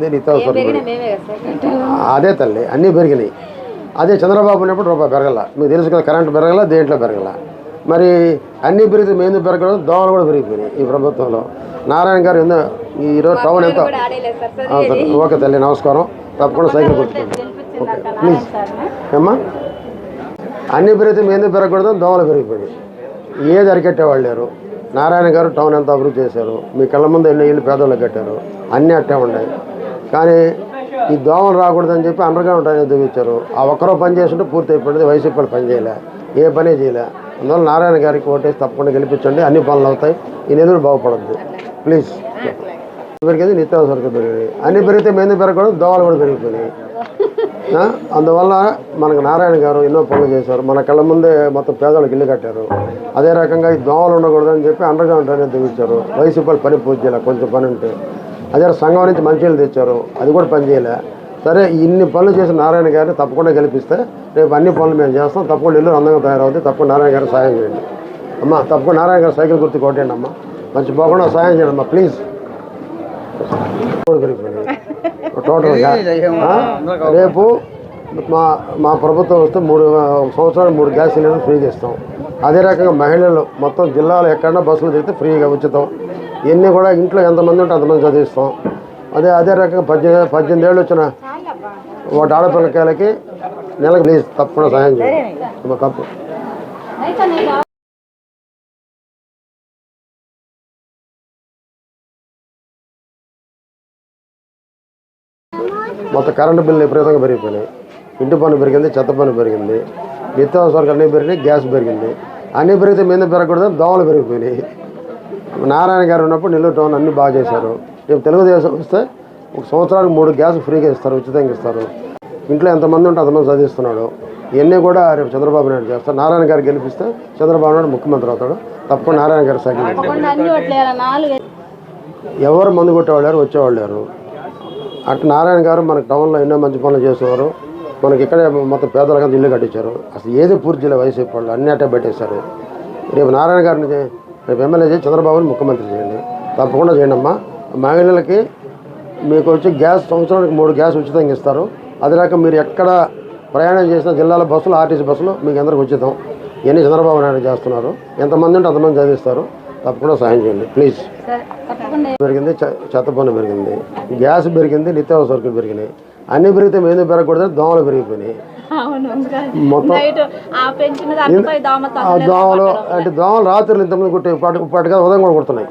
నిత్యావసర. అదే తల్లి అన్నీ పెరిగినాయి. అదే చంద్రబాబు ఉన్నప్పుడు రూపాయి పెరగల. మీకు తెలుసు కదా కరెంట్ పెరగల దేంట్లో పెరగల. మరి అన్నీ పెరిగితే మేము పెరగడం? దోమలు కూడా పెరిగిపోయినాయి ఈ ప్రభుత్వంలో. నారాయణ గారు ఎందు ఈరోజు టౌన్ ఎంత. ఓకే తల్లి నమస్కారం. తప్పకుండా సైకిల్ కొట్టుకోండి. Okay please. ఏమ్మా? అన్నీ పెరిగితే మేము పెరగకూడదు? దోమలు పెరిగిపోయినాయి. ఏది అరికెట్టేవాళ్ళు లేరు. నారాయణ గారు టౌన్ ఎంత అభివృద్ధి చేశారు. మీ కళ్ళ ముందు ఎన్నో ఇల్లు పేదోళ్ళు కట్టారు. అన్నీ అట్టే ఉన్నాయి. కానీ ఈ దోమలు రాకూడదని చెప్పి అండర్గ్రౌండ్ అనేది దిగించారు ఆ ఒక్కరో పని చేస్తుంటే పూర్తి అయిపోయింది. వైసీపీ పని చేయలే. ఏ పని చేయలే. అందువల్ల నారాయణ గారికి ఓటేసి తప్పకుండా గెలిపించండి. అన్ని పనులు అవుతాయి. ఈ నిధులు బాగుపడద్దు. ప్లీజ్ పెరిగేది నిత్యావసరక పెరిగింది అన్ని పెరిగితే మేము పెరగకూడదు దోమలు కూడా పెరిగిపోయినాయి. అందువల్ల మనకు నారాయణ గారు ఎన్నో పనులు చేశారు. మన కళ్ళ ముందే మొత్తం పేదలకు ఇల్లు కట్టారు. అదే రకంగా ఈ దోమలు ఉండకూడదని చెప్పి అండర్గ్రౌండ్ అనేది దిగించారు వైసీపీ పని పూర్తి చేయాలి. కొంచెం పని ఉంటే. అదే సంఘం నుంచి మంచినీళ్ళు తెచ్చారు. అది కూడా పని చేయలే. సరే ఇన్ని పనులు చేసిన నారాయణ గారిని తప్పకుండా గెలిపిస్తే రేపు అన్ని పనులు మేము చేస్తాం. తప్పకుండా ఇల్లు అందంగా తయారవుతుంది. తప్పకుండా నారాయణ గారు సాయం చేయండి. అమ్మా తప్పకుండా నారాయణ గారు సైకిల్ గుర్తు కొట్టండి అమ్మా. మర్చిపోకుండా సాయం చేయండి అమ్మా ప్లీజ్. టోటల్గా? రేపు మా మా ప్రభుత్వం వస్తే మూడు ఒక సంవత్సరానికి మూడు గ్యాస్ సిలిండర్ ఫ్రీగా ఇస్తాం అదే రకంగా మహిళలు మొత్తం జిల్లాలో ఎక్కడన్నా బస్సులు తిరిగితే ఫ్రీగా ఉచితం. ఇవన్నీ కూడా ఇంట్లో ఎంతమంది ఉంటే అంతమంది చదివిస్తాం. అదే అదే రకంగా పద్దెనిమిది పద్దెనిమిది ఏళ్ళు వచ్చిన ఒకటి ఆడపిల్లకాయలకి నెలకు ప్లీజ్ తప్పకుండా సాయం చేయండి తప్పు మొత్తం కరెంటు బిల్లు విపరీతంగా పెరిగిపోయినాయి. ఇంటి పన్ను పెరిగింది చెత్త పన్ను పెరిగింది నిత్యావసరాలు అన్నీ పెరిగినాయి గ్యాస్ పెరిగింది. అన్నీ పెరిగితే మీద పెరగకూడదు దోమలు పెరిగిపోయినాయి. నారాయణ గారు ఉన్నప్పుడు నెల్లూరు టౌన్ అన్నీ బాగా చేశారు. రేపు తెలుగుదేశం వస్తే ఒక సంవత్సరానికి మూడు గ్యాస్ ఫ్రీగా ఇస్తారు ఉచితంగా ఇస్తారు. ఇంట్లో ఎంతమంది ఉంటే అంతమంది చదివిస్తున్నాడు. ఇవన్నీ కూడా రేపు చంద్రబాబు నాయుడు చేస్తారు. నారాయణ గారు గెలిపిస్తే చంద్రబాబు నాయుడు ముఖ్యమంత్రి అవుతాడు. తప్పకుండా నారాయణ గారు సైకిల్ నాలుగు. ఎవరు మందు కొట్టేవాళ్ళు వచ్చేవాళ్ళు లేరు. అటు నారాయణ గారు మనకి టౌన్లో ఎన్నో మంచి పనులు చేసేవారు. మనకి ఇక్కడే మొత్తం పేదలకు ఇల్లు కట్టించారు. అసలు ఏది పూర్తి చేయలే వైసీపీ వాళ్ళు అన్ని అట్టే పెట్టేశారు. రేపు నారాయణ గారిని రేపు ఎమ్మెల్యే చేసి చంద్రబాబుని ముఖ్యమంత్రి చేయండి. తప్పకుండా చేయండి అమ్మా మహిళలకి మీకు వచ్చి గ్యాస్ సంవత్సరానికి మూడు గ్యాస్ ఉచితంగా ఇస్తారు. అదే రకం మీరు ఎక్కడ ప్రయాణం చేసిన జిల్లాల బస్సులు ఆర్టీసీ బస్సులు మీకు అందరికి ఉచితం. ఇవన్నీ చంద్రబాబు నాయుడు చేస్తున్నారు. ఎంతమంది ఉంటే అంతమంది చదివిస్తారు. తప్పకుండా సాయం చేయండి. ప్లీజ్. పెరిగింది చె- చెత్త పన్ను పెరిగింది. గ్యాస్ పెరిగింది నిత్యావసర సరుకులు పెరిగినాయి. అన్ని పెరిగితే మేము పెరగకూడదు దోమలు పెరిగిపోయినాయి. మొత్తం దోమలు అంటే దోమలు రాత్రులు ఇంతమంది కొట్టే పాటు పాటుగా ఉదయం కూడా కొడుతున్నాయి.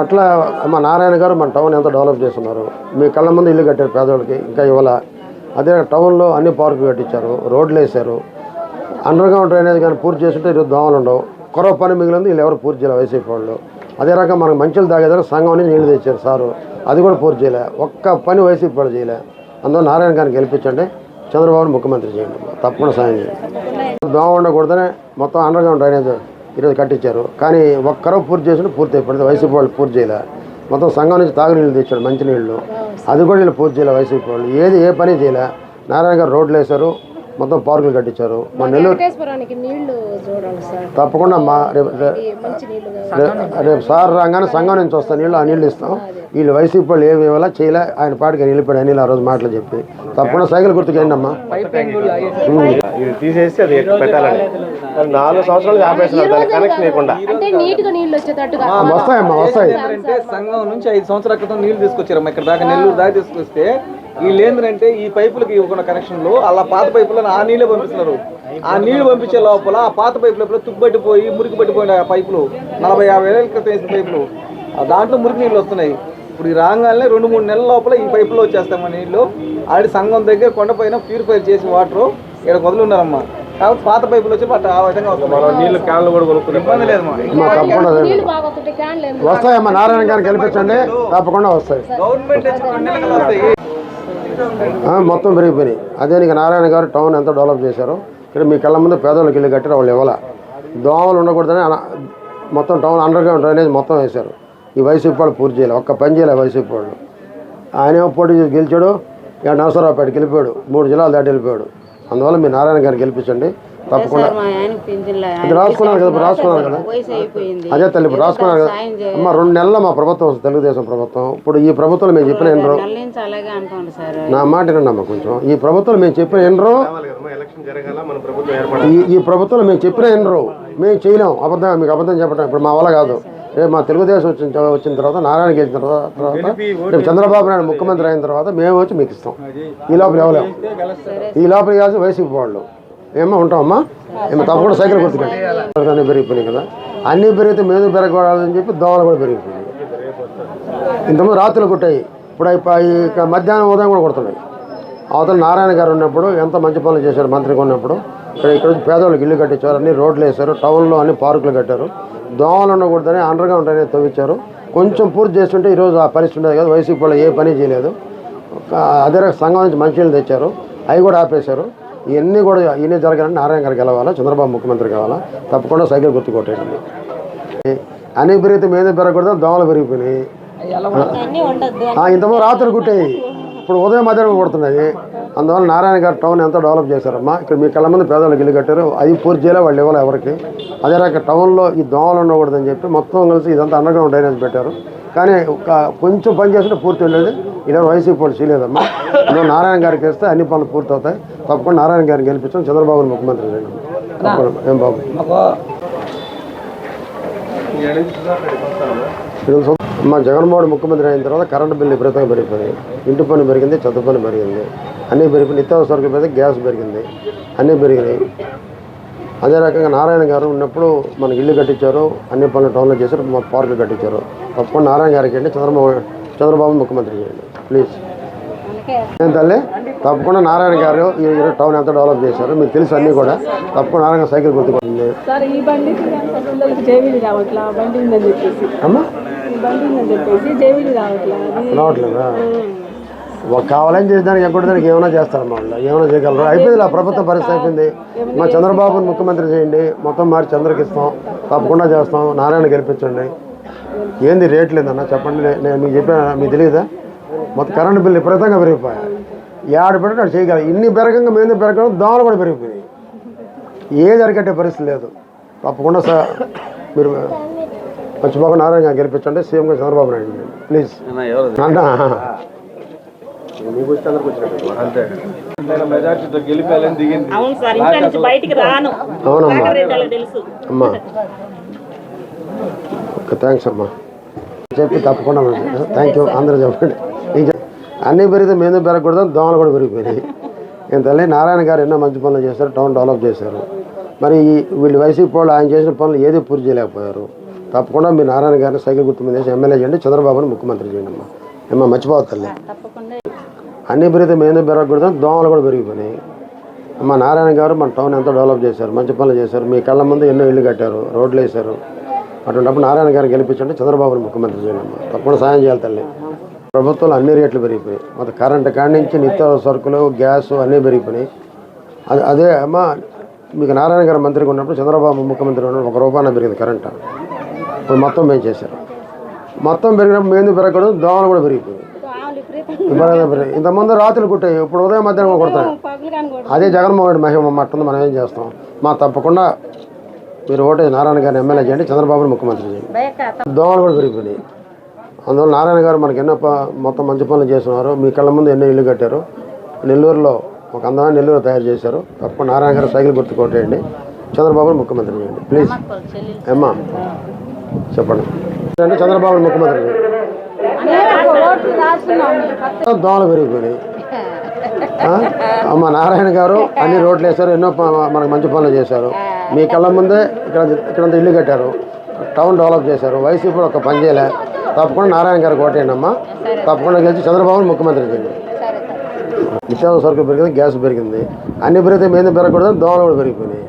అట్లా మా నారాయణ గారు మన టౌన్ ఎంత డెవలప్ చేస్తున్నారు? మీ కళ్ళ ముందు ఇల్లు కట్టారు పేదవాళ్ళకి ఇంకా ఇవాళ అదే టౌన్లో అన్ని పార్కులు కట్టించారు రోడ్లు వేశారు. అండర్ గ్రౌండ్ డ్రైనేజ్ కానీ పూర్తి చేస్తుంటే ఈరోజు దోమలు ఉండవు. కొరవ పని మిగిలింది వీళ్ళు ఎవరు పూర్తి చేయలేదు వైసీపీ వాళ్ళు. అదే రకంగా మనకు మంచిలు తాగేదాకా సంఘం నుంచి నీళ్ళు తెచ్చారు సారు. అది కూడా పూర్తి చేయలే. ఒక్క పని వైసీపీ వాళ్ళు చేయలే. అందువల్ల నారాయణ గారిని గెలిపించండి. చంద్రబాబు ముఖ్యమంత్రి చేయండి. తప్పకుండా సాయం చేయండి. దోమ ఉండకూడదనే మొత్తం అండర్గ్రౌండ్ డ్రైనేజ్ ఈరోజు కట్టించారు. కానీ ఒక్కరో పూర్తి చేసిన పూర్తి అయిపోయింది. వైసీపీ వాళ్ళు పూర్తి చేయలే. మొత్తం సంఘం నుంచి తాగునీళ్ళు తెచ్చాడు మంచినీళ్ళు. అది కూడా వీళ్ళు పూర్తి చేయలే వైసీపీ వాళ్ళు. ఏది ఏ పని చేయలే. నారాయణ గారు రోడ్లు వేశారు. మొత్తం పార్కులు కట్టించారు. మా నెల్లూరు తప్పకుండా మా రేపు రేపు సార్ రాగానే సంఘం నుంచి వస్తాను నీళ్ళు ఆ నీళ్ళు ఇస్తాం. వీళ్ళు వైసీపీ వాళ్ళు ఏమి ఇవ్వాలా చేయలే ఆయన పాటికి వెళ్ళిపోయాడు అనిల్ ఆ రోజు మాటలు చెప్పి. తప్పకుండా సైకిల్ గుర్తుకేయండి అమ్మా ఇది తీసేసి అది పెట్టాలండి. నాలుగు సంవత్సరాలు ఆపేస్తున్నారు దానికి కనెక్షన్ వచ్చేటట్టుగా. వస్తాయమ్మా వస్తాయి. సంఘం నుంచి ఐదు సంవత్సరాల క్రితం నీళ్ళు తీసుకొచ్చారమ్మా. ఇక్కడ దాకా నెల్లూరు దాకా తీసుకొస్తే వీళ్ళు ఏంటంటే ఈ పైపులకి ఇవ్వకున్న కనెక్షన్లు అలా పాత పైపులను ఆ నీళ్ళే పంపిస్తున్నారు. ఆ నీళ్ళు పంపించే లోపల ఆ పాత పైపు లోపల తుప్పు మురికి పట్టిపోయిన ఆ పైపులు నలభై యాభై ఏళ్ళ క్రితం వేసిన పైపులు ఆ దాంట్లో మురికి నీళ్ళు వస్తున్నాయి. ఇప్పుడు ఈ రాగానే రెండు మూడు నెలల లోపల ఈ పైపులో వచ్చేస్తామా నీళ్ళు ఆడి సంఘం దగ్గర కొండపైన ప్యూరిఫై చేసి వాటర్ ఇక్కడ వదులున్నారమ్మా. కాబట్టి పాత పైపులు వచ్చి పట్ట ఆ విధంగా నీళ్ళు క్యాన్లు కూడా కొనుక్కునే ఇబ్బంది లేదు? వస్తాయమ్మా నారాయణ గారిని తప్పకుండా వస్తాయి. గవర్నమెంట్ వస్తాయి. మొత్తం పెరిగిపోయినాయి. అదే నీకు నారాయణ గారు టౌన్ ఎంత డెవలప్ చేశారో ఇక్కడ మీ కళ్ళ ముందు పేదోళ్ళకి ఇల్లు కట్టారు వాళ్ళు ఇవ్వాల? దోమలు ఉండకూడదని మొత్తం టౌన్ అండర్ గ్రౌండ్ డ్రైనేజ్ మొత్తం వేశారు. ఈ వైసీపీ వాళ్ళు పూర్తి చేయాలి ఒక్క పని చేయలే వైసీపీ వాళ్ళు. ఆయన ఏమో పోటీ చేసి గెలిచాడు ఇక నరసరావుపేట గెలిపాడు మూడు జిల్లాలు దాటి వెళ్ళిపోయాడు. అందువల్ల మీ నారాయణ గారిని గెలిపించండి. తప్పకుండా. రాసుకున్నాను కదా రాసుకున్నాను కదా. అదే తల్లి ఇప్పుడు రాసుకున్నాను కదా. అమ్మ రెండు నెలల మా ప్రభుత్వం వస్తుంది, తెలుగుదేశం ప్రభుత్వం. ఇప్పుడు ఈ ప్రభుత్వం మేము చెప్పిన ఎన్ని నా మాట వినండి కొంచెం. ఈ ప్రభుత్వం మేము చెప్పిన ఎన్ని రోజు కావాలి కదమ్మా ఎలక్షన్ జరగాల మన ప్రభుత్వం ఏర్పడాలి? ఈ ఈ ప్రభుత్వంలో మేము చెప్పిన ఎన్నరు మేము చేయలేం. అబద్ధం మీకు అబద్ధం చెప్పడం ఇప్పుడు మా వల్ల కాదు. రేపు మా తెలుగుదేశం వచ్చిన వచ్చిన తర్వాత నారాయణ గెలిచిన తర్వాత తర్వాత రేపు చంద్రబాబు నాయుడు ముఖ్యమంత్రి అయిన తర్వాత మేము వచ్చి మీకు ఇస్తాం. ఈ లోపల ఇవ్వలేం ఈ లోపల ఇవ్వాల్సి వైసీపీ వాళ్ళు. ఏమో ఉంటామమ్మా ఏమో తప్పకుండా సైకిల్ గుర్తుకండి అన్నీ పెరిగిపోయినాయి కదా. అన్నీ పెరిగితే మేము పెరగకూడదని చెప్పి దోమలు కూడా పెరిగిపోయినాయి. ఇంతకుముందు రాత్రులు కుట్టాయి. ఇప్పుడు అయిపోయి మధ్యాహ్నం ఉదయం కూడా కొడుతున్నాయి. అవతల నారాయణ గారు ఉన్నప్పుడు ఎంత మంచి పనులు చేశారు మంత్రిగా ఉన్నప్పుడు ఇక్కడ ఇక్కడ నుంచి పేదవాళ్ళకి ఇల్లు కట్టించారు అన్ని రోడ్లు వేశారు టౌన్లో అన్ని పార్కులు కట్టారు. దోమలు ఉండకూడదని అండర్గా ఉంటాయని అనేది తవ్వించారు. కొంచెం పూర్తి చేస్తుంటే ఈరోజు ఆ పరిస్థితి ఉండేది కదా వైసీపీ వాళ్ళు ఏ పని చేయలేదు. అదే రకం సంఘం నుంచి మంచినీళ్ళు తెచ్చారు. అవి కూడా ఆపేశారు. ఇవన్నీ కూడా ఇవన్నీ జరగాలని నారాయణ గారు గెలవాలా చంద్రబాబు ముఖ్యమంత్రి కావాలా తప్పకుండా సైకిల్ గుర్తు కొట్టేయండి అన్ని పెరిగితే మీద పెరగకూడదు దోమలు పెరిగిపోయినాయి. ఆ, ఇంతకుముందు రాత్రి కుట్టాయి. ఇప్పుడు ఉదయం మధ్యాహ్నం కొడుతున్నాయి అందువల్ల నారాయణ గారు టౌన్ ఎంతో డెవలప్ చేశారమ్మా ఇక్కడ మీ కళ్ళ ముందు పేదలకు ఇల్లు కట్టారు అది పూర్తి చేయలే వాళ్ళు ఇవ్వాలి ఎవరికి? అదే రకంగా టౌన్లో ఈ దోమలు ఉండకూడదని చెప్పి మొత్తం కలిసి ఇదంతా అండర్ గ్రౌండ్ డ్రైనేజ్ పెట్టారు. కానీ కొంచెం పని చేస్తుంటే పూర్తి ఉండేది ఇలా వైసీపీ వాళ్ళు చేయలేదమ్మా నువ్వు నారాయణ గారికి వేస్తే అన్ని పనులు పూర్తి అవుతాయి తప్పకుండా నారాయణ గారిని గెలిపించాం. చంద్రబాబు ముఖ్యమంత్రి ఏం బాబు? మా జగన్మోహన్ ముఖ్యమంత్రి అయిన తర్వాత కరెంటు బిల్లు విపరీతంగా పెరిగిపోయింది. ఇంటి పని పెరిగింది చెత్త పని పెరిగింది. అన్నీ పెరిగి నిత్యావసరకులు పెరిగింది గ్యాస్ పెరిగింది. అన్నీ పెరిగినాయి. అదే రకంగా నారాయణ గారు ఉన్నప్పుడు మనకి ఇల్లు కట్టించారు అన్ని పనులు టౌన్లో చేశారు మా పార్కులు కట్టించారు. తప్పకుండా నారాయణ గారికి అండి చంద్రబాబు చంద్రబాబు ముఖ్యమంత్రి చేయండి ప్లీజ్. ఏం తల్లి? తప్పకుండా నారాయణ గారు ఈ టౌన్ ఎంత డెవలప్ చేశారు మీకు తెలుసు అన్నీ కూడా. తప్పకుండా నారాయణ సైకిల్ గుర్తుకుంటుంది రావట్లేదా? కావాలని చేసేదానికి ఎక్కడిదానికి ఏమైనా చేస్తారమ్మా వాళ్ళు. ఏమైనా చేయగలరు? అయిపోయింది ఆ ప్రభుత్వం పరిస్థితి అయిపోయింది. మా చంద్రబాబుని ముఖ్యమంత్రి చేయండి. మొత్తం మార్చి చంద్రకి ఇస్తాం. తప్పకుండా చేస్తాం. నారాయణ గెలిపించండి. ఏంది రేట్ లేదన్న? చెప్పండి. నేను మీకు చెప్పాను మీకు తెలియదా? మొత్తం కరెంటు బిల్లు విపరీతంగా పెరిగిపోయాయి. ఏడు పెట్టి అటు చేయగలం. ఇన్ని పెరగంగా మేము పెరగడం దోమలు కూడా పెరిగిపోయినాయి. ఏది అరికట్టే పరిస్థితి లేదు. తప్పకుండా సార్ మీరు మర్చిపోకుండా నారాయణ గెలిపించండి. సీఎంగా చంద్రబాబు నాయుడు ప్లీజ్. అన్న అంతే. మెజార్టీతో గెలిపాలని దిగింది. అవును సార్ ఇంట్లో నుంచి బయటికి రాను. అవునమ్మా. తెలుసు. అమ్మా. ఓకే థ్యాంక్స్ అమ్మా. చెప్పి తప్పకుండా థ్యాంక్ యూ అందరూ చెప్పండి. అన్నీ పెరిగితే మేము పెరగకూడదు? దోమలు కూడా పెరిగిపోయినాయి. తల్లి? నారాయణ గారు ఎన్నో మంచి పనులు చేశారు టౌన్ డెవలప్ చేశారు. మరి ఈ వీళ్ళు వైసీపీ వాళ్ళు ఆయన చేసిన పనులు ఏది పూర్తి చేయలేకపోయారు? తప్పకుండా మీరు నారాయణ గారిని సైకిల్ గుర్తు మీద వేసి ఎమ్మెల్యే చేయండి చంద్రబాబుని ముఖ్యమంత్రి చేయండి అమ్మా. ఏమ్మా మర్చిపోవద్దు తల్లి. తప్పకుండా అన్ని పెరిగితే మేము పెరగకూడదు దోమలు కూడా పెరిగిపోయినాయి. మా నారాయణ గారు మన టౌన్ ఎంతో డెవలప్ చేశారు మంచి పనులు చేశారు. మీ కళ్ళ ముందు ఎన్నో ఇల్లు కట్టారు రోడ్లు వేశారు. అటువంటిప్పుడు నారాయణ గారిని గెలిపించండి చంద్రబాబుని ముఖ్యమంత్రి చేయండి తప్పకుండా సాయం చేయాలి తల్లి. ప్రభుత్వంలో అన్ని రేట్లు పెరిగిపోయాయి మొత్తం కరెంట్ కాడి నుంచి నిత్య సరుకులు గ్యాస్ అన్నీ పెరిగిపోయినాయి. అది అదే అమ్మా మీకు నారాయణ గారు మంత్రిగా ఉన్నప్పుడు చంద్రబాబు ముఖ్యమంత్రి ఉన్నప్పుడు ఒక రూపాయన పెరిగింది కరెంటు. ఇప్పుడు మొత్తం మేము చేశారు. మొత్తం పెరిగినప్పుడు మేము పెరగకూడదు? దోమలు కూడా పెరిగిపోయాయి ఇంతకుముందు రాత్రులు కుట్టాయి ఇప్పుడు ఉదయం మధ్యాహ్నం కొడతాయి. అదే జగన్మోహన్ రెడ్డి మహిమ మట్టుంది మనం ఏం చేస్తాం? మా తప్పకుండా మీరు ఓటే నారాయణ గారిని ఎమ్మెల్యే చేయండి చంద్రబాబుని ముఖ్యమంత్రి చేయండి. దోమలు కూడా పెరిగిపోయినాయి. అందువల్ల నారాయణ గారు మనకి ఎన్నో ప- మొత్తం మంచి పనులు చేస్తున్నారు. మీ కళ్ళ ముందు ఎన్నో ఇల్లు కట్టారు. నెల్లూరులో ఒక అందమైన నెల్లూరు తయారు చేశారు. తప్పకుండా నారాయణ గారు సైకిల్ గుర్తు కొట్టేయండి. చంద్రబాబుని ముఖ్యమంత్రి చేయండి. ప్లీజ్. అమ్మా. చెప్పండి. అంటే చంద్రబాబుని ముఖ్యమంత్రి చేయండి. దోమలు పెరిగిపోయినాయి? అమ్మ నారాయణ గారు అన్ని రోడ్లు వేశారు ఎన్నో మనకు మంచి పనులు చేశారు. మీ కళ్ళ ముందే ఇక్కడ ఇక్కడ ఇల్లు కట్టారు టౌన్ డెవలప్ చేశారు వైసీపీ ఒక పని చేయలే. తప్పకుండా నారాయణ గారు కోటేయండి అమ్మా తప్పకుండా గెలిచి చంద్రబాబుని ముఖ్యమంత్రి చేయండి. నిత్యావసర సరుకులు పెరిగింది గ్యాస్ పెరిగింది. అన్ని పెరిగితే మీద పెరగకూడదు దోమలు కూడా పెరిగిపోయినాయి.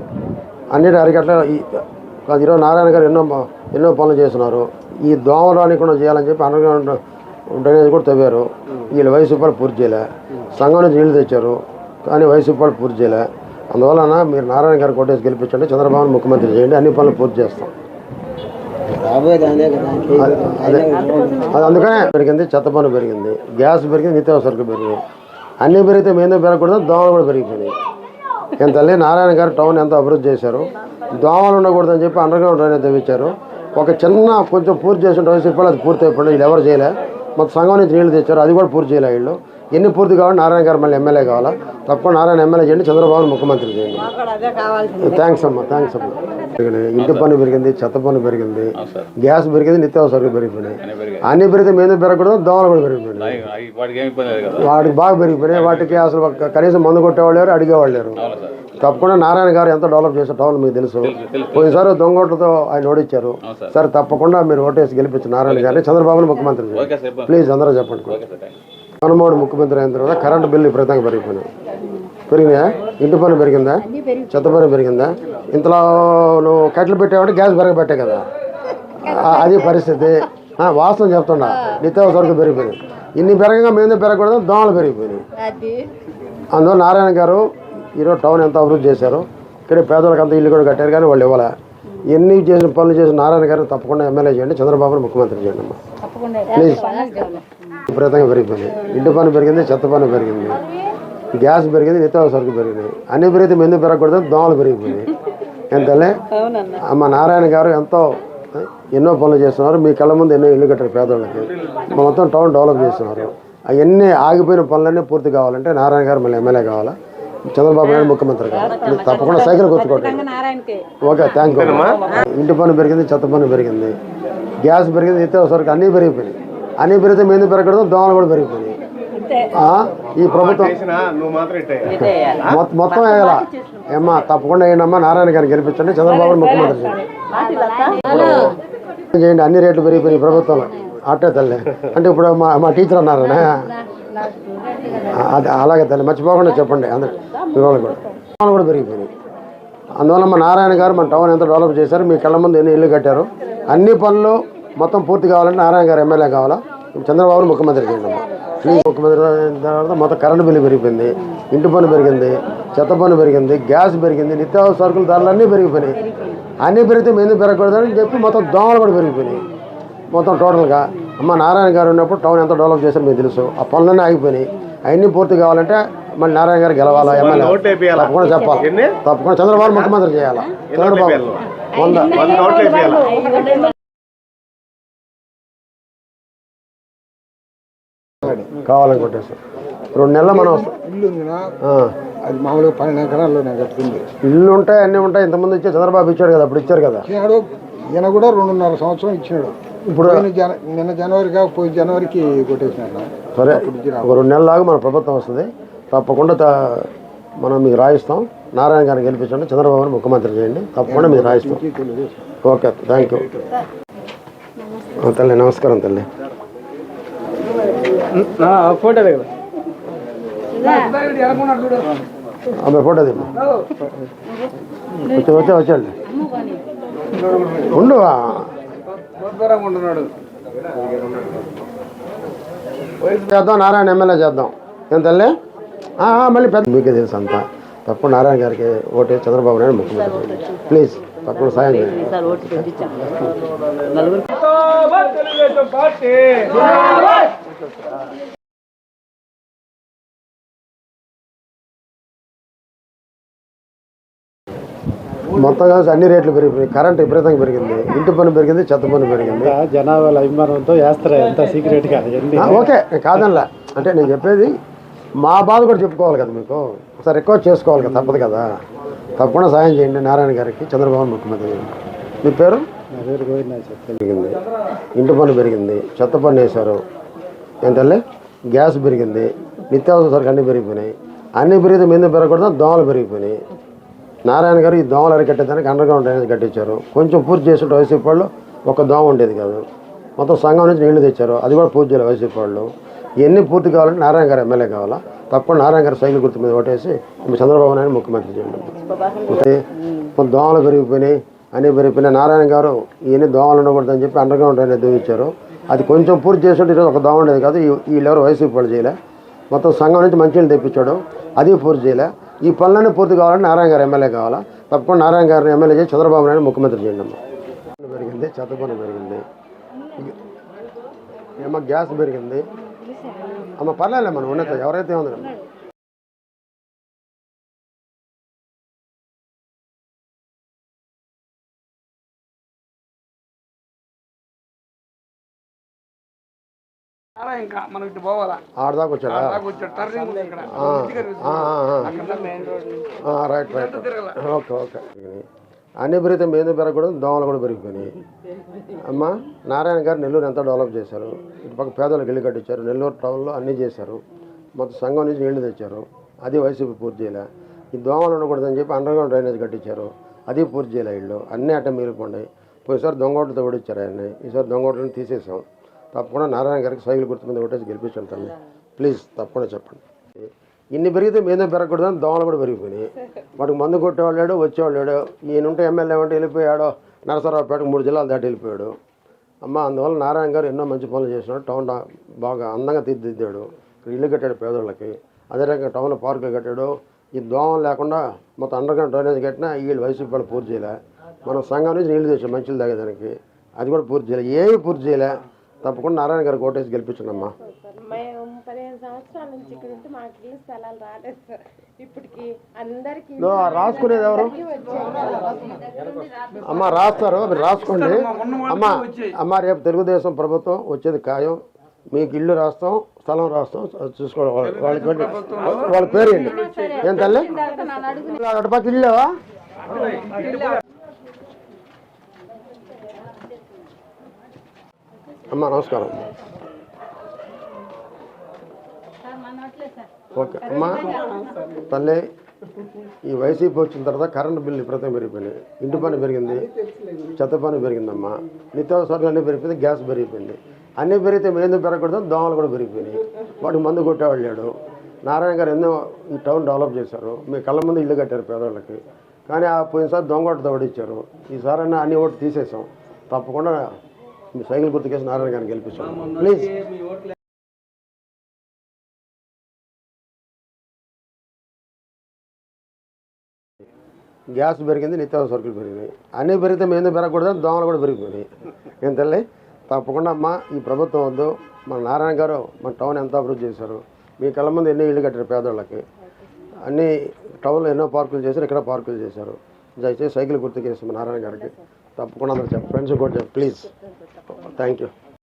అన్నిటి అరికట్ల ఈరోజు నారాయణ గారు ఎన్నో ఎన్నో పనులు చేస్తున్నారు. ఈ దోమలు రానికుండా చేయాలని చెప్పి అండర్గ్రౌండ్ డ్రైనేజ్ కూడా తవ్వారు. వీళ్ళు వయసు వాళ్ళు పూర్తి చేయలే. సంఘం నుంచి నీళ్ళు తెచ్చారు. కానీ వయసు వాళ్ళు పూర్తి చేయలే. అందువలన మీరు నారాయణ గారు కొట్టేసి గెలిపించండి చంద్రబాబు ముఖ్యమంత్రి చేయండి అన్ని పనులు పూర్తి చేస్తాం. అదే అదే. అది అందుకనే పెరిగింది చెత్త పన్ను పెరిగింది గ్యాస్ పెరిగింది నిత్యావసర సరుకు పెరిగింది. అన్నీ పెరిగితే మీద పెరగకూడదు? దోమలు కూడా పెరిగిపోయినాయి. ఎంత తల్లి నారాయణ గారు టౌన్ ఎంతో అభివృద్ధి చేశారు. దోమలు ఉండకూడదని చెప్పి అండర్ గ్రౌండ్ డ్రైనేజ్ తెప్పించారు ఒక చిన్న కొంచెం పూర్తి చేసిన రోజు చెప్పాలి అది పూర్తి అయిపోయింది వీళ్ళు ఎవరు చేయలే. మొత్తం సంఘం నుంచి నీళ్ళు తెచ్చారు. అది కూడా పూర్తి చేయలే వీళ్ళు. ఎన్ని పూర్తి కావాలి నారాయణ గారు మళ్ళీ ఎమ్మెల్యే కావాలా? తప్పకుండా నారాయణ ఎమ్మెల్యే చేయండి చంద్రబాబు ముఖ్యమంత్రి చేయండి. థ్యాంక్స్ అమ్మా థ్యాంక్స్ అమ్మా. ఇంటి పన్ను పెరిగింది చెత్త పన్ను పెరిగింది గ్యాస్ పెరిగింది నిత్యావసరాలు పెరిగిపోయినాయి. అన్ని పెరిగితే మీద పెరగకూడదు? దోమలు కూడా పెరిగిపోయినాయి. వాటికి బాగా పెరిగిపోయినాయి. వాటికి అసలు కనీసం మందు కొట్టేవాళ్ళు లేరు అడిగేవాళ్ళు లేరు తప్పకుండా నారాయణ గారు ఎంతో డెవలప్ చేసే టౌన్ మీకు తెలుసు. పోయినసారి దొంగోట్లతో ఆయన ఓడించారు అవును సార్. తప్పకుండా మీరు ఓటేసి గెలిపించు నారాయణ గారిని చంద్రబాబుని ముఖ్యమంత్రి ప్లీజ్ అందరూ చెప్పండి. జగన్మోహన్ ముఖ్యమంత్రి అయిన తర్వాత కరెంటు బిల్లు విపరీతంగా పెరిగిపోయినాయి. పెరిగినాయా ఇంటి పన్ను పెరిగిందా? చెత్త పన్ను పెరిగిందా? ఇంతలో నువ్వు కట్టెలు పెట్టావంటే గ్యాస్ పెరగబట్టే కదా. అది పరిస్థితి. వాస్తవం చెప్తున్నా. నిత్యావసర సరుకు పెరిగిపోయినాయి. ఇన్ని పెరగగా మీద పెరగకూడదు? దోమలు పెరిగిపోయినాయి. అందువల్ల నారాయణ గారు ఈరోజు టౌన్ ఎంత అభివృద్ధి చేశారు? ఇక్కడ పేదలకు అంత ఇల్లు కూడా కట్టారు కానీ వాళ్ళు ఇవ్వాల. ఎన్ని చేసిన పనులు చేసిన నారాయణ గారిని తప్పకుండా ఎమ్మెల్యే చేయండి చంద్రబాబుని ముఖ్యమంత్రి చేయండి అమ్మా. ప్లీజ్. విపరీతంగా పెరిగిపోయింది. ఇంటి పన్ను పెరిగింది చెత్త పన్ను పెరిగింది. గ్యాస్ పెరిగింది నిత్యావసర సరుకు పెరిగినాయి. అన్ని పెరిగితే ఎందుకు పెరగకూడదు దోమలు పెరిగిపోయినాయి. ఎంతలే? అమ్మ నారాయణ గారు ఎంతో ఎన్నో పనులు చేస్తున్నారు. మీ కళ్ళ ముందు ఎన్నో ఇల్లు కట్టారు పేదవాళ్ళకి మొత్తం టౌన్ డెవలప్ చేస్తున్నారు. అవన్నీ ఆగిపోయిన పనులన్నీ పూర్తి కావాలంటే నారాయణ గారు మళ్ళీ ఎమ్మెల్యే కావాలా? చంద్రబాబు నాయుడు ముఖ్యమంత్రి కావాలి? తప్పకుండా సైకిల్ నారాయణకి. ఓకే థ్యాంక్ యూ ఇంటి పన్ను పెరిగింది చెత్త పన్ను పెరిగింది. గ్యాస్ పెరిగింది నిత్యావసరకు అన్నీ పెరిగిపోయినాయి. అన్నీ పెరిగితే మీద పెరగడం దోమలు కూడా పెరిగిపోయినాయి. ఈ ప్రభుత్వం? మొత్తం వేయాల? ఏమ్మా తప్పకుండా వేయండి నారాయణ గారిని గెలిపించండి. చంద్రబాబు ముఖ్యమంత్రి చేయండి. అన్ని రేట్లు పెరిగిపోయినాయి ప్రభుత్వంలో అట్టే తల్లి. అంటే ఇప్పుడు మా మా టీచర్ అన్నారనే అది అలాగే తల్లి. మర్చిపోకుండా చెప్పండి అందరు. కూడా. కూడా పెరిగిపోయినాయి అందువల్ల మా నారాయణ గారు మన టౌన్ ఎంత డెవలప్ చేశారు మీ కళ్ళ ముందు ఎన్ని ఇల్లు కట్టారు అన్ని పనులు మొత్తం పూర్తి కావాలంటే నారాయణ గారు ఎమ్మెల్యే కావాలా? చంద్రబాబు ముఖ్యమంత్రి చేయండి ముఖ్యమంత్రి అయిన తర్వాత మొత్తం కరెంటు బిల్లు పెరిగిపోయింది ఇంటి పన్ను పెరిగింది చెత్త పన్ను పెరిగింది గ్యాస్ పెరిగింది నిత్యావసర సరుకుల ధరలు అన్నీ పెరిగిపోయినాయి. అన్నీ పెరిగితే మేము పెరగకూడదని చెప్పి మొత్తం దోమలు కూడా పెరిగిపోయినాయి. మొత్తం టోటల్గా అమ్మ నారాయణ గారు ఉన్నప్పుడు టౌన్ ఎంత డెవలప్ చేశారో మీకు తెలుసు. ఆ పనులన్నీ ఆగిపోయినాయి. అవన్నీ పూర్తి కావాలంటే మళ్ళీ నారాయణ గారు గెలవాలా ఎమ్మెల్యే? తప్పకుండా చెప్పాలి. ఎన్ని? తప్పకుండా చంద్రబాబు ముఖ్యమంత్రి చేయాలా? చంద్రబాబు వంద కావాలని కొట్టేస్తాం రెండు నెలలు మనం వస్తాం ఇల్లు. అది మామూలుగా పన్నెండు ఎకరాల్లో నేను కట్టుకుంది. ఇల్లు ఉంటాయి అన్నీ ఉంటాయి. ఇంతకుముందు ఇచ్చే చంద్రబాబు ఇచ్చాడు కదా అప్పుడు ఇచ్చారు కదా. ఇచ్చినాడు ఈయన కూడా రెండున్నర సంవత్సరం ఇచ్చినాడు ఇప్పుడు నిన్న జనవరి పోయిన జనవరికి కొట్టేసినాడు. సరే ఒక రెండు నెలల దాకా మన ప్రభుత్వం వస్తుంది. తప్పకుండా మనం మీకు రాయిస్తాం. నారాయణ గారిని గెలిపించండి. చంద్రబాబుని ముఖ్యమంత్రి చేయండి. తప్పకుండా మీకు రాయిస్తాం. ఓకే థ్యాంక్ యూ తల్లి నమస్కారం తల్లి. ఫోటో దగ్గర ఆమె ఫోటో దిమ్మ వచ్చి వచ్చే వచ్చండి ఉండు ఉంటున్నాడు చేద్దాం నారాయణ ఎమ్మెల్యే చేద్దాం ఏం తల్లి ఆ, ఆ, మళ్ళీ పెద్ద మీకే తెలుసు అంతా తప్పకుండా నారాయణ గారికి ఓటే చంద్రబాబు నాయుడు ముఖ్యమంత్రి ప్లీజ్ తప్పకుండా సాయం చేయండి మొత్తం కలిసి అన్ని రేట్లు పెరిగిపోయి కరెంట్ విపరీతంగా పెరిగింది ఇంటి పని పెరిగింది చెత్త పని పెరిగింది. జనాభాల అభిమానంతో ఎంత సీక్రెట్ ఓకే కాదనిలా. అంటే నేను చెప్పేది మా బాధ కూడా చెప్పుకోవాలి కదా మీకు. ఒకసారి ఎక్కువ చేసుకోవాలి కదా తప్పదు కదా. తప్పకుండా సాయం చేయండి నారాయణ గారికి చంద్రబాబు ముఖ్యమంత్రి మీ పేరు? ఇంటి పని పెరిగింది చెత్త పని వేశారు. ఏంటంటే గ్యాస్ పెరిగింది నిత్యావసర సరుకు అన్నీ పెరిగిపోయినాయి. అన్నీ పెరిగితే మీద పెరగకూడదు దోమలు పెరిగిపోయినాయి. నారాయణ గారు ఈ దోమలు అరికట్టేదానికి అండర్ గ్రౌండ్ డ్రైనేజ్ కట్టించారు. కొంచెం పూర్తి చేస్తుంటే వైసీపీ వాళ్ళు ఒక దోమ ఉండేది కాదు. మొత్తం సంఘం నుంచి నీళ్ళు తెచ్చారు. అది కూడా పూర్తి చేయాలి వైసీపీ వాళ్ళు. ఇవన్నీ పూర్తి కావాలంటే నారాయణ గారు ఎమ్మెల్యే కావాలా? తప్పకుండా నారాయణ గారు సైకిల్ గుర్తు మీద ఓటేసి మీ చంద్రబాబు నాయుడు ముఖ్యమంత్రి చేయండి. అంటే మొత్తం దోమలు పెరిగిపోయినాయి అన్నీ పెరిగిపోయినాయి. నారాయణ గారు ఇవన్నీ దోమలు ఉండకూడదని చెప్పి అండర్ గ్రౌండ్ డ్రైనేజ్ దూవించారు అది కొంచెం పూర్తి చేస్తుంటే ఈరోజు ఒక దావ ఉండేది కాదు. ఈ- వీళ్ళెవరు వయసు పనులు చేయలే. మొత్తం సంఘం నుంచి మంచినీళ్ళు తెప్పించాడు. అది పూర్తి చేయలే. ఈ పనులన్నీ పూర్తి కావాలంటే నారాయణ గారు ఎమ్మెల్యే కావాలా? తప్పకుండా నారాయణ గారిని ఎమ్మెల్యే చేసి చంద్రబాబు నాయుడు ముఖ్యమంత్రి చేయండి అమ్మ. పెరిగింది చెత్త పెరిగింది. ఏమో గ్యాస్ పెరిగింది. అమ్మ పర్లేదు మనం ఉన్నత ఎవరైతే ఉంది ఇంకా మనం ఇటు పోవాలా ఆడదాకా వచ్చాడా? కొంచెం టర్నింగ్ ఉంది ఇక్కడ. ఆ, ఆ, ఆ, ఆ. ఆ, రైట్ రైట్ ఓకే ఓకే. అన్ని పెరిగితే మీద పెరగకూడదు దోమలు కూడా పెరిగిపోయినాయి. అమ్మ నారాయణ గారు నెల్లూరు ఎంత డెవలప్ చేశారు? ఇటు పక్క పేదలకు ఇల్లు కట్టించారు నెల్లూరు టౌన్లో అన్నీ చేశారు. మొత్తం సంఘం నుంచి నీళ్ళు తెచ్చారు. అది వైసీపీ పూర్తి చేయలే. ఈ దోమలు ఉండకూడదని చెప్పి అండర్ గ్రౌండ్ డ్రైనేజ్ కట్టించారు. అది పూర్తి చేయలే ఇల్లు. అన్నీ అట్ట మిగిలిపోయినాయి. పోయిసారి దొంగోట్లతో కూడా ఇచ్చారు ఆయన్ని. ఈసారి దొంగోట్లను తీసేసాం తప్పకుండా నారాయణ గారికి సైకిల్ గుర్తు మీద ఓటేసి గెలిపించండి తల్లి. ప్లీజ్ తప్పకుండా చెప్పండి. ఇన్ని పెరిగితే మేమే పెరగకూడదు అని దోమలు కూడా పెరిగిపోయినాయి. వాటికి మందు కొట్టేవాళ్ళు వచ్చేవాళ్ళాడు ఈయన ఉంటే ఎమ్మెల్యే ఉంటే వెళ్ళిపోయాడో నరసరావుపేటకు మూడు జిల్లాలు దాటి వెళ్ళిపోయాడు. అమ్మ అందువల్ల నారాయణ గారు ఎన్నో మంచి పనులు చేసినాడు. టౌన్ బాగా అందంగా తీర్చిదిద్దాడు. ఇక్కడ ఇల్లు కట్టాడు పేదోళ్ళకి. అదే రకంగా టౌన్లో పార్కులు కట్టాడు. ఈ దోమలు లేకుండా మొత్తం అండర్ గ్రౌండ్ డ్రైనేజ్ కట్టినా వీళ్ళు వైసీపీ వాళ్ళు పూర్తి చేయలే. మనం సంఘం నుంచి నీళ్ళు తెచ్చాం మంచిలు తాగేదానికి. అది కూడా పూర్తి చేయలే. ఏమి పూర్తి చేయలే. తప్పకుండా నారాయణ గారికి ఓటేసి గెలిపించండి అమ్మా మేము పదిహేను సంవత్సరాల నుంచి ఇక్కడ ఉంటే మాకు ఇల్లు స్థలాలు రాలేదు సార్. ఇప్పటికి అందరికి ఇదో ఆ రాసుకునేది ఎవరు? అమ్మ రాస్తారు మీరు రాసుకోండి. అమ్మ అమ్మ రేపు తెలుగుదేశం ప్రభుత్వం వచ్చేది ఖాయం. మీకు ఇల్లు రాస్తాం స్థలం రాస్తాం వాళ్ళ- వాళ్ళకి వాళ్ళ పేరు ఏంటి ఏం తల్లి? పక్క అమ్మ నమస్కారం. ఓకే. అమ్మా తల్లి ఈ వైసీపీ వచ్చిన తర్వాత కరెంటు బిల్లు విపరీతం పెరిగిపోయినాయి. ఇంటి పని పెరిగింది చెత్త పని పెరిగిందమ్మా. నిత్యావసరాలు అన్నీ పెరిగిపోయింది గ్యాస్ పెరిగిపోయింది. అన్నీ పెరిగితే మేము పెరగకూడదు? దోమలు కూడా పెరిగిపోయినాయి. వాడికి మందు కొట్టేవాళ్ళు లేడు నారాయణ గారు ఎన్నో ఈ టౌన్ డెవలప్ చేశారు. మీ కళ్ళ ముందు ఇల్లు కట్టారు పేదవాళ్ళకి. కానీ ఆ పోయినసారి దొంగ ఓటు తోడిచ్చారు ఈసారైనా అన్ని ఒకటి తీసేసాం. తప్పకుండా మీ సైకిల్ గుర్తుకేసి నారాయణ గారిని గెలిపిస్తాం ప్లీజ్. మీ గ్యాస్ పెరిగింది నిత్యావసర సరుకులు పెరిగినాయి. అన్నీ పెరిగితే మేము పెరగకూడదు? దోమలు కూడా పెరిగిపోయినాయి. ఏం తల్లి? తప్పకుండా అమ్మ ఈ ప్రభుత్వం వద్దు. మన నారాయణ గారు మన టౌన్ ఎంత అభివృద్ధి చేశారు? మీ కళ్ళ ముందు ఎన్నో ఇల్లు కట్టారు పేదవాళ్ళకి అన్ని టౌన్లో ఎన్నో పార్కులు చేశారు ఇక్కడ పార్కులు చేశారు. దయచేసి సైకిల్ గుర్తుకేసి నారాయణ గారికి. తప్పకుండా అందరూ చెప్పండి ఫ్రెండ్స్ కూడా చెప్పండి ప్లీజ్ థ్యాంక్ యూ